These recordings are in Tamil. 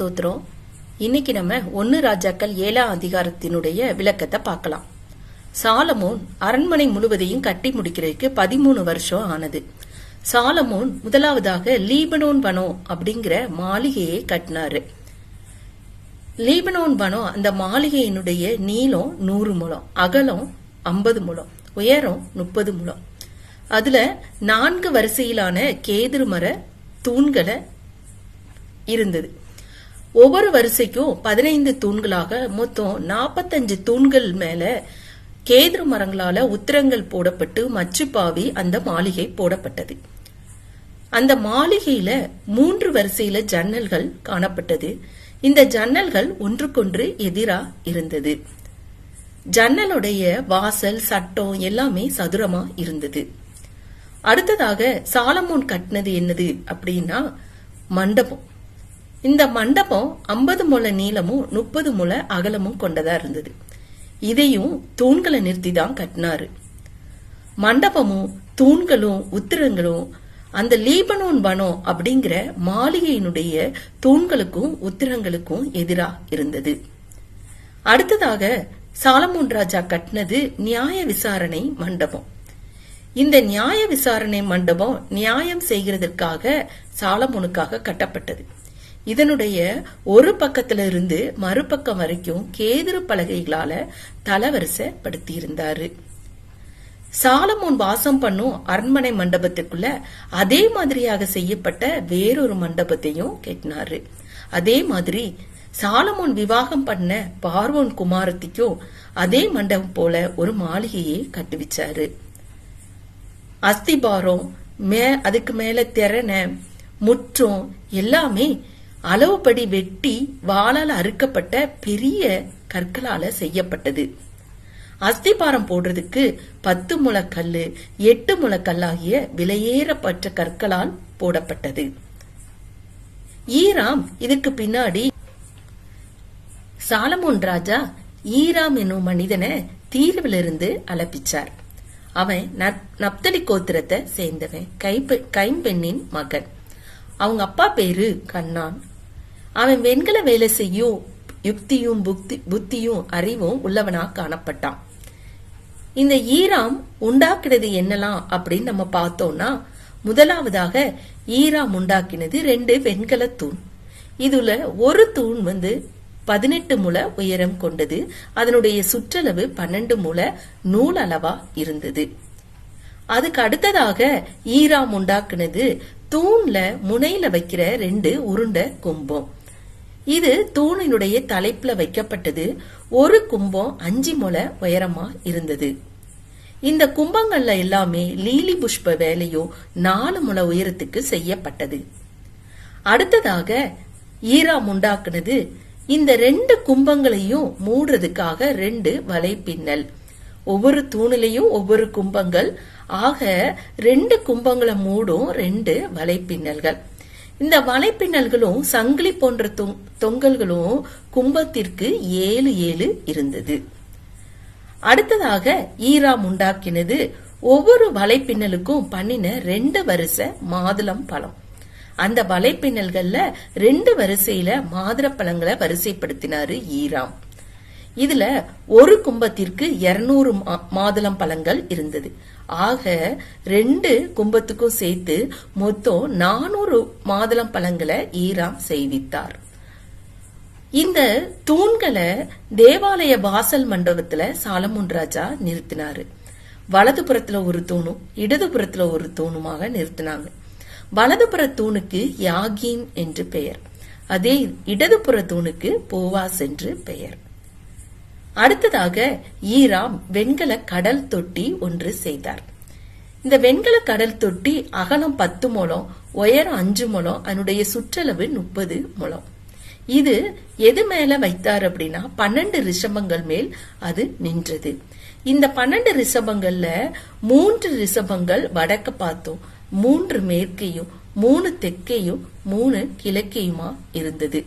ஸ்தோத்ரம் இன்னைக்கு நம்ம ஒன்னு ராஜாக்கள் ஏழாம் அதிகாரத்தினுடைய விளக்கத்தை பார்க்கலாம். சாலமோன் அரண்மனை முழுவதையும் கட்டி முடிக்கிறதுக்கு பதிமூணு வருஷம் ஆனது. சாலமோன் முதலாவதாக லீபனோன் வனம் அப்படிங்கிற மாளிகையை கட்டினாரு. லீபனோன் வனம் அந்த மாளிகையினுடைய நீளம் நூறு முழம் அகலம் ஐம்பது முழம் உயரம் முப்பது முழம். அதுல நான்கு வரிசையிலான கேதுரு மர தூண்களை இருந்தது. ஒவ்வொரு வரிசைக்கும் பதினைந்து தூண்களாக மொத்தம் நாற்பத்தஞ்சு தூண்கள் மேல கேதுரு மரங்களால உத்திரங்கள் போடப்பட்டு மச்சு பாவி அந்த மாளிகை போடப்பட்டது. அந்த மாளிகையில மூன்று வரிசையில ஜன்னல்கள் காணப்பட்டது. இந்த ஜன்னல்கள் ஒன்றுக்கொன்று எதிரா இருந்தது. ஜன்னலுடைய வாசல் சட்டம் எல்லாமே சதுரமா இருந்தது. அடுத்ததாக சாலமோன் கட்டினது என்னது அப்படின்னா மண்டபம். இந்த மண்டபம் ஐம்பது முழ நீளமும் முப்பது முழ அகலமும் கொண்டதா இருந்தது. இதையும் தூண்களை நிறுத்தி தான் கட்டினாரு. மண்டபமும் தூண்களும் உத்திரங்களும் அந்த லீபனோன் வனம் அப்படிங்கிற மாளிகையினுடைய தூண்களுக்கும் உத்திரங்களுக்கும் எதிரா இருந்தது. அடுத்ததாக சாலமோன் ராஜா கட்டினது நியாய விசாரணை மண்டபம். இந்த நியாய விசாரணை மண்டபம் நியாயம் செய்கிறதற்காக சாலமோனுக்காக கட்டப்பட்டது. இதனுடைய ஒரு பக்கத்துல இருந்து மறுபக்கம் வரைக்கும் கேதுரு பலகைகளால தலவரிசைப்படுத்தி இருந்தாரு சாலமோன் வாசம் பண்ணும் அரண்மனை மண்டபத்துக்குள்ள அதே மாதிரியாக செய்யப்பட்ட வேறொரு மண்டபத்தையும் கெட்டினாரு. அதே மாதிரி சாலமோன் விவாகம் பண்ண பார்வோன் குமாரத்திக்கும் அதே மண்டபம் போல ஒரு மாளிகையை கட்டுவிச்சாரு. அஸ்திபாரம் மே அதுக்கு மேல திறனை முற்றம் எல்லாமே அளவுபடி வெட்டி வாளால் அறுக்கப்பட்ட பெரிய கற்களால செய்யப்பட்டது. அஸ்திபாரம் போடுறதுக்கு பத்து முளக்கல்லு எட்டு முளக்கல்லாகிய விலையேறப்பட்ட கற்களால் போடப்பட்டது. ஈராம் இதுக்கு பின்னாடி சாலமோன் ராஜா ஈராம் என்னும் மனிதனை தீர்விலிருந்து அலப்பிச்சார் அவன் நப்தலி கோத்திரத்தை சேர்ந்தவன் கைம்பெண்ணின் மகன். அவங்க அப்பா பேரு கண்ணான். அவன் வெண்கல வேலை செய்யும் யுக்தியும் புக்தி புத்தியும் அறிவும் உள்ளவனா காணப்பட்டான். இந்த ஈராம் உண்டாக்கினது என்னலாம் அப்படின்னு நம்ம பார்த்தோம்னா முதலாவதாக ஈராம் உண்டாக்கினது ரெண்டு வெண்கல தூண். இதுல ஒரு தூண் வந்து பதினெட்டு முழ உயரம் கொண்டது. அதனுடைய சுற்றளவு பன்னெண்டு முழ நூல் அளவா இருந்தது. அதுக்கு அடுத்ததாக ஈராம் உண்டாக்குனது தூண்ல முனையில வைக்கிற ரெண்டு உருண்டை கும்பம். இது தூணினுடைய தலைப்புல வைக்கப்பட்டது. ஒரு கும்பம் அஞ்சு முளை உயரமா இருந்தது. இந்த கும்பங்கள்ல எல்லாமே லீலி புஷ்ப வேலையோ நாலு முழ உயரத்துக்கு செய்யப்பட்டது. அடுத்ததாக ஈராம் உண்டாக்குனது இந்த ரெண்டு கும்பங்களையும் மூடுறதுக்காக ரெண்டு வலைப்பின்னல். ஒவ்வொரு தூணிலையும் ஒவ்வொரு கும்பங்கள். ஆக ரெண்டு கும்பங்களை மூடும் ரெண்டு வலைப்பின்னல்கள். இந்த வலைப்பின்னல்களும் சங்கிலி போன்ற தொங்- தொங்கல்களும் கும்பத்திற்கு ஏழு ஏழு இருந்தது. அடுத்ததாக ஈராம் உண்டாக்கினது. ஒவ்வொரு வலைப்பின்னலுக்கும் பண்ணின ரெண்டு வரிசை மாதுளம் பழம். அந்த வலைப்பின்னல்கள்ல ரெண்டு வரிசையில மாதுளப்பழங்களை வரிசைப்படுத்தினாரு ஈராம். இதுல ஒரு கும்பத்திற்கு இருநூறு மாதுளம் பழங்கள் இருந்தது. ஆக ரெண்டு கும்பத்துக்கும் சேர்த்து மொத்தம் நானூறு மாதுளம் பழங்களை ஈராம் செய்வித்தார். இந்த தூண்களை தேவாலய வாசல் மண்டபத்துல சாலமுன் ராஜா நிறுத்தினாரு. வலதுபுறத்துல ஒரு தூணும் இடதுபுறத்துல ஒரு தூணுமாக நிறுத்தினாங்க. வலதுபுற தூணுக்கு யாகீன் என்று பெயர். அதே இடதுபுற தூணுக்கு போவாஸ் என்று பெயர். அடுத்ததாக ஈராம் வெண்கல கடல் தொட்டி ஒன்று செய்தார். இந்த வெண்கல கடல் தொட்டி அகலம் பத்து முழம் உயரம் அஞ்சு முழம் அதனுடைய சுற்றளவு முப்பது முழம். இது எது மேல வைத்தார் அப்படின்னா பன்னெண்டு ரிஷபங்கள் மேல் அது நின்றது. இந்த பன்னெண்டு ரிஷபங்கள்ல மூன்று ரிஷபங்கள் வடக்க பார்த்தோம். மூன்று மேற்கையும் மூணு தெற்கையும் மூணு கிழக்கையுமா இருந்தது.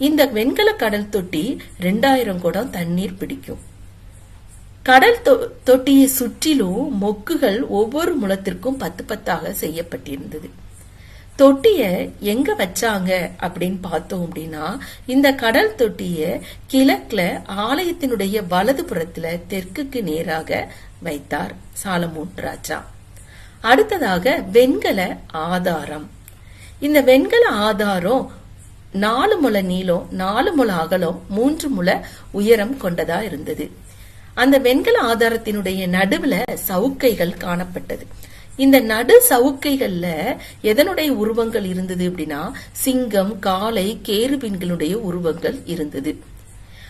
இந்த வெண்கல கடல் தொட்டி ரெண்டாயிரம் குடம் தண்ணீர் பிடிக்கும். கடல் தொ- தொட்டியை சுற்றிலும் மொக்குகள் ஒவ்வொரு முழத்திற்கும் பத்து பத்தாக செய்யப்பட்டிருந்தது. தொட்டிய எங்க வச்சாங்க அப்படின்னு பார்த்தோம் அப்படின்னா இந்த கடல் தொட்டிய கிழக்குல ஆலயத்தினுடைய வலது புறத்துல தெற்குக்கு நேராக வைத்தார் சாலமோன் ராஜா. அடுத்ததாக வெண்கல ஆதாரம். இந்த வெண்கல ஆதாரம் நாலு முழ நீளம் நாலு முழ அகலம் மூன்று முழ உயரம் கொண்டதா இருந்தது. அந்த வெண்கல ஆதாரத்தினுடைய நடுவுல சவுக்கைகள் காணப்பட்டது. இந்த நடு சவுக்கைகள்ல எதனுடைய உருவங்கள் இருந்தது அப்படின்னா சிங்கம் காளை கேருபின்களுடைய உருவங்கள் இருந்தது.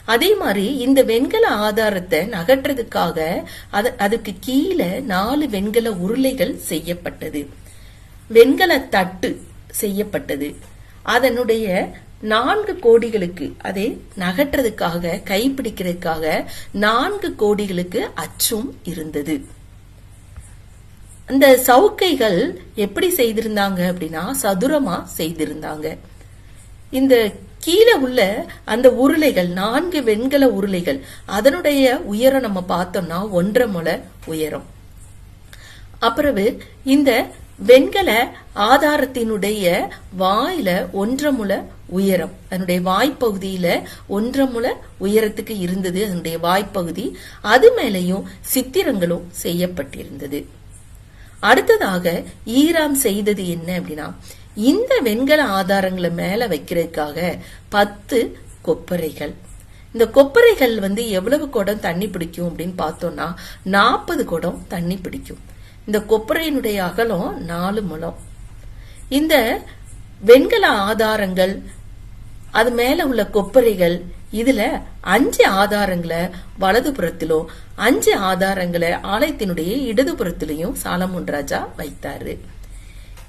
அதே மாதிரி இந்த வெண்கல ஆதாரத்தை நகற்றதுக்காக அது அதுக்கு கீழே நாலு வெண்கல உருளைகள் செய்யப்பட்டது. வெண்கல தட்டு செய்யப்பட்டது. அதனுடைய நான்கு கோடிகளுக்கு அதை நகற்றதுக்காக கைப்பிடிக்கிறதுக்காக நான்கு கோடிகளுக்கு அச்சும் இருந்தது. அந்த சவுக்கைகள் எப்படி செய்திருந்தாங்க அப்படின்னா சதுரமா செய்திருந்தாங்க. இந்த கீழே உள்ள அந்த உருளைகள் நான்கு வெண்கல உருளைகள் அதனுடைய உயரம் நம்ம பார்த்தோம்னா ஒன்றரை முளை உயரம். அப்புறவு இந்த வெண்கல ஆதாரத்தினுடைய வாயில ஒன்றரை முள உயரம். அதனுடைய வாய்ப்பகுதியில ஒன்றரை முள உயரத்துக்கு இருந்தது அதனுடைய வாய்ப்பகுதி. அது மேலையும் சித்திரங்களும் செய்யப்பட்டிருந்தது. அடுத்ததாக ஈராம் செய்தது என்ன அப்படின்னா இந்த வெண்கல ஆதாரங்களை மேல வைக்கிறதுக்காக பத்து கொப்பரைகள். இந்த கொப்பரைகள் வந்து எவ்வளவு குடம் தண்ணி பிடிக்கும் அப்படின்னு பார்த்தோம்னா நாற்பது குடம் தண்ணி பிடிக்கும். இந்த கொப்பரையினுடைய அகலம் நாலு முழம். இந்த வெண்கல ஆதாரங்கள் அது மேல உள்ள கொப்பரைகள் இதுல அஞ்சு ஆதாரங்களை வலதுபுறத்திலும் அஞ்சு ஆதாரங்களை ஆலயத்தினுடைய இடதுபுறத்திலையும் சாலமுன் ராஜா வைத்தாரு.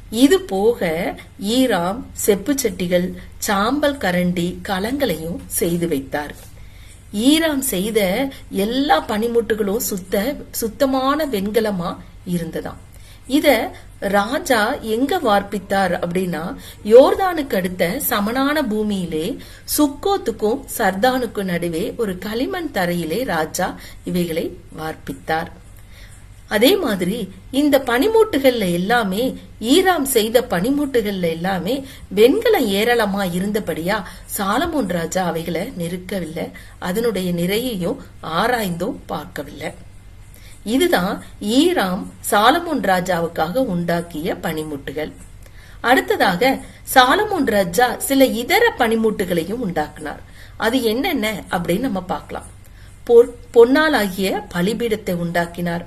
இது போக ஈராம் செப்பு சட்டிகள் சாம்பல் கரண்டி கலங்களையும் செய்து வைத்தார். ஈராம் செய்த எல்லா பனிமுட்டுகளும் சுத்த சுத்தமான வெண்கலமா இருந்ததாம். இத ராஜா எங்க வார்ப்பித்தார் அப்படின்னா யோர்தானுக்கு அடுத்த சமனான பூமியிலே சுக்கோத்துக்கும் சர்தானுக்கும் நடுவே ஒரு களிமண் தரையிலே ராஜா இவைகளை வார்ப்பித்தார். அதே மாதிரி இந்த பனிமூட்டுகள்ல எல்லாமே ஈராம் செய்த பனிமூட்டுகள்ல எல்லாமே வெண்கலம் ஏராளமா இருந்தபடியா சாலமோன் ராஜா அவைகளை நெருக்கவில்லை. அதனுடைய நிறையையும் ஆராய்ந்தும் பார்க்கவில்லை. இதுதான் ஈராம் சாலமோன் ராஜாவுக்காக உண்டாக்கிய பனிமுட்டுகள். அடுத்ததாக சாலமோன் ராஜா சில இதர பனிமுட்டுகளையும் உண்டாக்குனார். அது என்னென்ன அப்படின்னு நம்ம பார்க்கலாம். பொன்னால் ஆகிய பலிபீடத்தை உண்டாக்கினார்.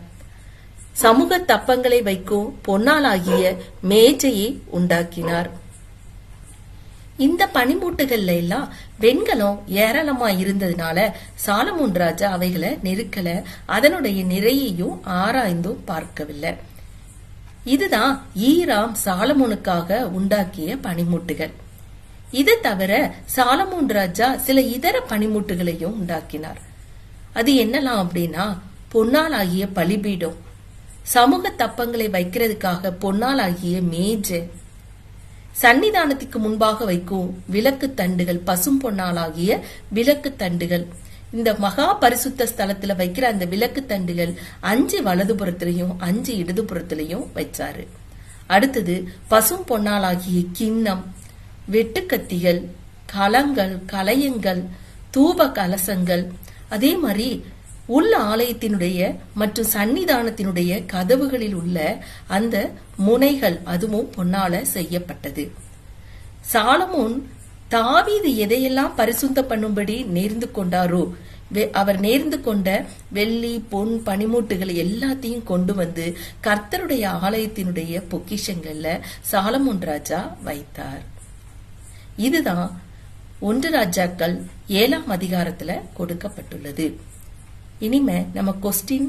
சமூக தப்பங்களை வைக்கும் பொன்னால் ஆகிய மேஜையை உண்டாக்கினார். இந்த பனிமூட்டுகள்ல எல்லாம் வெண்கலம் ஏராளமா இருந்ததுனால சாலமோன் ராஜா அவைகளை நெருக்கல அதனுடைய நிறையையும் ஆராய்ந்தும் பார்க்கவில்லை. இதுதான் ஈராம் சாலமோனுக்காக உண்டாக்கிய பனிமூட்டுகள். இது தவிர சாலமோன் ராஜா சில இதர பனிமூட்டுகளையும் உண்டாக்கினார். அது என்னலாம் அப்படின்னா பொன்னால் ஆகிய பலிபீடம் சமூக தப்பங்களை வைக்கிறதுக்காக பொன்னால் ஆகிய மேஜை சன்னிதானத்துக்கு முன்பாக வைக்கும் விளக்கு தண்டுகள் பசும் பொன்னாலாகிய விளக்கு தண்டுகள். இந்த மகா பரிசுத்த ஸ்தலத்துல வைக்கிற அந்த விளக்கு தண்டுகள் அஞ்சு வலதுபுறத்திலையும் அஞ்சு இடதுபுறத்திலையும் வச்சாரு. அடுத்தது பசும் பொன்னாலாகிய கிண்ணம் வெட்டுக்கத்திகள் களங்கள் கலையங்கள் தூப கலசங்கள். அதே மாதிரி உள்ள ஆலயத்தினுடைய மற்றும் சன்னிதானத்தினுடைய கதவுகளில் உள்ள அந்த முனைகள் அதுவும் பொன்னால செய்யப்பட்டது. சாலமோன் தாவீது எதையெல்லாம் பரிசுத்த பண்ணும்படி நேர்ந்து கொண்டாரோ அவர் நேர்ந்து கொண்ட வெள்ளி பொன் பனிமூட்டுகளை எல்லாத்தையும் கொண்டு வந்து கர்த்தருடைய ஆலயத்தினுடைய பொக்கிஷங்கள்ல சாலமோன் ராஜா வைத்தார். இதுதான் ஒன்று ராஜாக்கள் ஏழாம் அதிகாரத்துல கொடுக்கப்பட்டுள்ளது. இனிமே நம்ம கொஸ்டின்